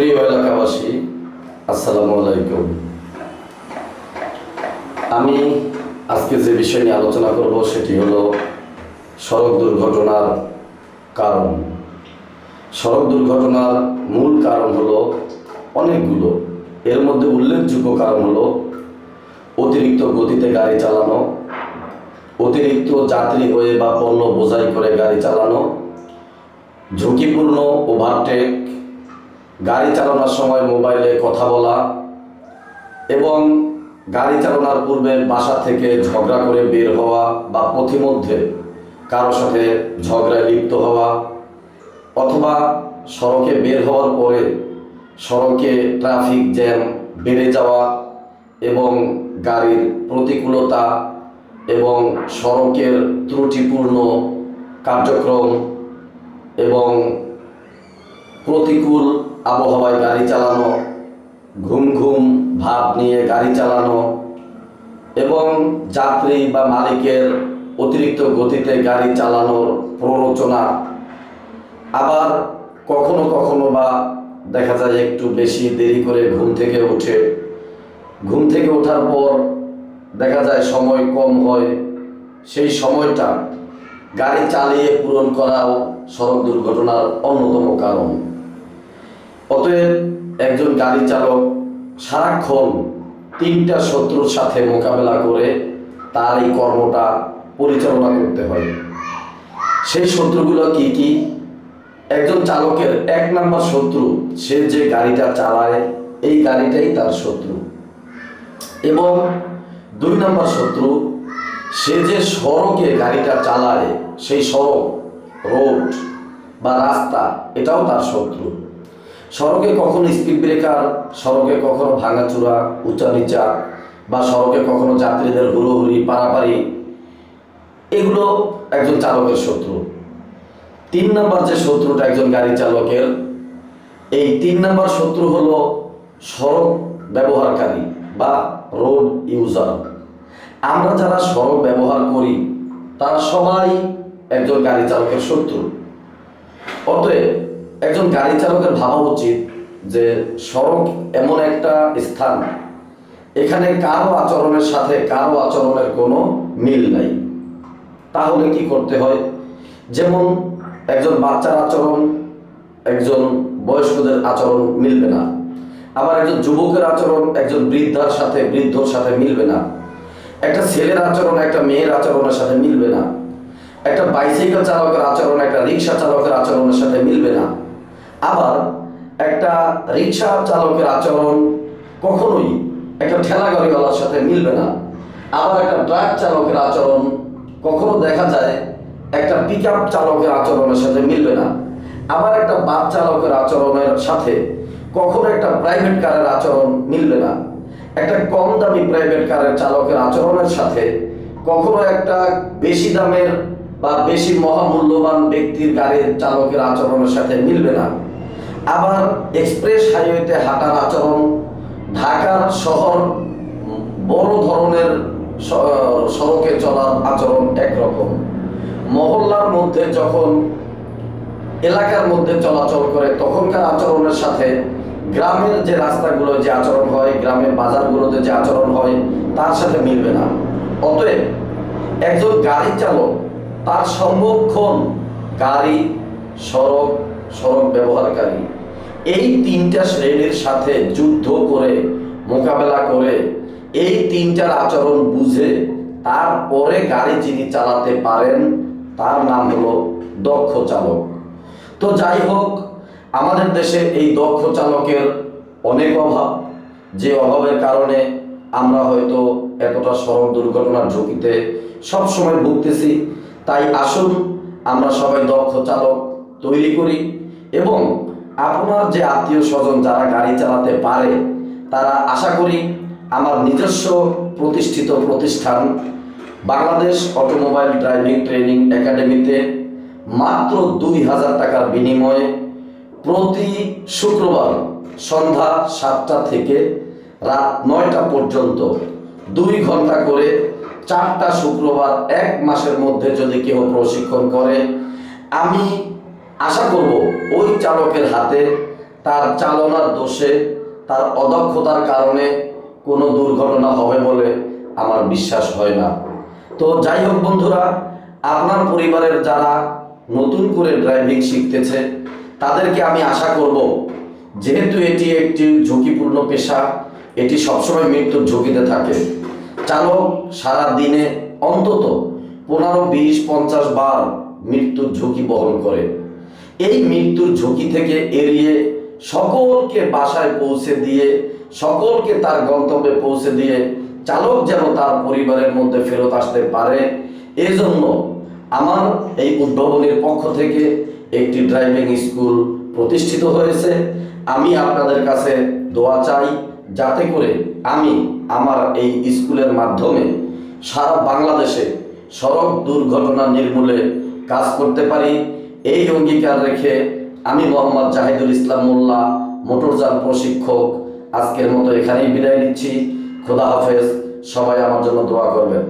প্রিয় এলাকাবাসী, আসসালামু আলাইকুম। আমি আজকে যে বিষয় নিয়ে আলোচনা করব সেটি হলো সড়ক দুর্ঘটনার কারণ। সড়ক দুর্ঘটনার মূল কারণ হলো অনেকগুলো। এর মধ্যে উল্লেখযোগ্য কারণ হলো অতিরিক্ত গতিতে গাড়ি চালানো, অতিরিক্ত যাত্রী হয়ে বা পণ্য বোঝাই করে গাড়ি চালানো, ঝুঁকিপূর্ণ ওভারটেক গাড়ি চালানোর সময় মোবাইলে কথা বলা এবং গাড়ি চালানোর পূর্বে বাসা থেকে ঝগড়া করে বের হওয়া বা পথিমধ্যে কারোর সাথে ঝগড়ায় লিপ্ত হওয়া অথবা সড়কে বের হওয়ার পরে সড়কে ট্রাফিক জ্যাম বেড়ে যাওয়া এবং গাড়ির প্রতিকূলতা এবং সড়কের ত্রুটিপূর্ণ কার্যক্রম এবং প্রতিকূল আবহাওয়ায় গাড়ি চালানো, ঘুম ঘুম ভাব নিয়ে গাড়ি চালানো এবং যাত্রী বা মালিকের অতিরিক্ত গতিতে গাড়ি চালানোর প্ররোচনা। আবার কখনো কখনো বা দেখা যায় একটু বেশি দেরি করে ঘুম থেকে ওঠে। ঘুম থেকে ওঠার পর দেখা যায় সময় কম হয়। সেই সময়টা গাড়ি চালিয়ে পূরণ করাও সড়ক দুর্ঘটনার অন্যতম কারণ। অতএব একজন গাড়ি চালক সারাক্ষণ তিনটা শত্রুর সাথে মোকাবেলা করে তার এই কর্মটা পরিচালনা করতে হয়। সেই শত্রুগুলো কি কি? একজন চালকের এক নাম্বার শত্রু, সে যে গাড়িটা চালায়, এই গাড়িটাই তার শত্রু। এবং দুই নম্বর শত্রু, সে যে সড়কে গাড়িটা চালায়, সেই সড়ক, রোড বা রাস্তা, এটাও তার শত্রু। সড়কে কখনো স্পিড ব্রেকার সড়কে কখনো ভাঙাচুরা উঁচা নিচা বা সড়কে কখনো যাত্রীদের হুড়োহুড়ি, পারাপারি, এগুলো একজন চালকের শত্রু। তিন নম্বর যে শত্রুটা একজন গাড়ি চালকের, এই তিন নম্বর শত্রু হলো সড়ক ব্যবহারকারী বা রোড ইউজার আমরা যারা সড়ক ব্যবহার করি, তারা সবাই একজন গাড়ি চালকের শত্রু। অতএব একজন গাড়ি চালকের ভাবা উচিত যে সড়ক এমন একটা স্থান, এখানে কারও আচরণের সাথে কারও আচরণের কোনো মিল নাই। তাহলে কি করতে হয়? যেমন একজন বাচ্চার আচরণ, একজন বয়স্কদের আচরণ মিলবে না। আবার একজন যুবকের আচরণ, একজন বৃদ্ধার সাথে, বৃদ্ধর সাথে মিলবে না। একটা ছেলের আচরণ, একটা মেয়ের আচরণের সাথে মিলবে না। একটা বাইসাইকেল চালকের আচরণ, একটা রিক্সা চালকের আচরণের সাথে মিলবে না। আবার একটা রিক্সা চালকের আচরণ কখনোই একটা ঠেলা গাড়িওয়ালার সাথে মিলবে না। আবার একটা ট্রাক চালকের আচরণ কখনো দেখা যায় একটা পিক আপ চালকের আচরণের সাথে মিলবে না। আবার একটা বাস চালকের আচরণের সাথে কখনো একটা প্রাইভেট কারের আচরণ মিলবে না। একটা কম দামি প্রাইভেট কারের চালকের আচরণের সাথে কখনো একটা বেশি দামের বা বেশি মহামূল্যবান ব্যক্তির গাড়ির চালকের আচরণের সাথে মিলবে না। আবার এক্সপ্রেস হাইওয়েতে হাঁটার আচরণ, ঢাকার শহর বড় ধরনের সড়কে চলার আচরণ একরকম। মহল্লার মধ্যে যখন, এলাকার মধ্যে চলাচল করে, তখনকার আচরণের সাথে গ্রামের যে রাস্তাগুলো যে আচরণ হয়, গ্রামের বাজারগুলোতে যে আচরণ হয়, তার সাথে মিলবে না। অতএব একজন গাড়ি চালক তার সর্বক্ষণ গাড়ি, সড়ক সড়ক ব্যবহারকারী। এই তিনটা শ্রেণির সাথে যুদ্ধ করে, মোকাবেলা করে, এই তিনটার আচরণ বুঝে তারপরে গাড়ি যিনি চালাতে পারেন, তার নাম হলো দক্ষ চালক। তো যাই হোক, আমাদের দেশে এই দক্ষ চালকের অনেক অভাব, যে অভাবের কারণে আমরা হয়তো এতটা সড়ক দুর্ঘটনার ঝুঁকিতে সবসময় ভুগতেছি। তাই আসুন, আমরা সবাই দক্ষ চালক তৈরি করি এবং আপনার যে আত্মীয় স্বজন যারা গাড়ি চালাতে পারে, তারা আশা করি আমার নিজস্ব প্রতিষ্ঠিত প্রতিষ্ঠান, বাংলাদেশ অটোমোবাইল ড্রাইভিং ট্রেনিং একাডেমিতে মাত্র দুই হাজার টাকার বিনিময়ে প্রতি শুক্রবার সন্ধ্যা সাতটা থেকে রাত নয়টা পর্যন্ত দুই ঘণ্টা করে চারটা শুক্রবার এক মাসের মধ্যে যদি কেউ প্রশিক্ষণ করে, আমি আশা করব ওই চালকের হাতে তার চালনার দোষে, তার অদক্ষতার কারণে কোনো দুর্ঘটনা হবে বলে আমার বিশ্বাস হয় না। তো যাই হোক বন্ধুরা, আপনার পরিবারের যারা নতুন করে ড্রাইভিং শিখতেছে, তাদেরকে আমি আশা করব, যেহেতু এটি একটি ঝুঁকিপূর্ণ পেশা, এটি সবসময় মৃত্যুর ঝুঁকিতে থাকে। চালক সারা দিনে অন্তত পনেরো, বিশ, পঞ্চাশ বার মৃত্যুর ঝুঁকি বহন করে। এই মৃত্যুর ঝুঁকি থেকে এড়িয়ে সকলকে বাসায় পৌঁছে দিয়ে, সকলকে তার গন্তব্যে পৌঁছে দিয়ে চালক যেন তার পরিবারের মধ্যে ফেরত আসতে পারে, এজন্য আমার এই উদ্ভাবনীর পক্ষ থেকে একটি ড্রাইভিং স্কুল প্রতিষ্ঠিত হয়েছে। আমি আপনাদের কাছে দোয়া চাই যাতে করে আমি আমার এই স্কুলের মাধ্যমে সারা বাংলাদেশে সড়ক দুর্ঘটনা নির্মূলে কাজ করতে পারি। এই অঙ্গীকার রেখে আমি মোহাম্মদ জাহিদুল ইসলাম মোল্লা, মোটরযান প্রশিক্ষক, আজকের মতো এখানেই বিদায় নিচ্ছি। খোদা হাফেজ, সবাই আমার জন্য দোয়া করবেন।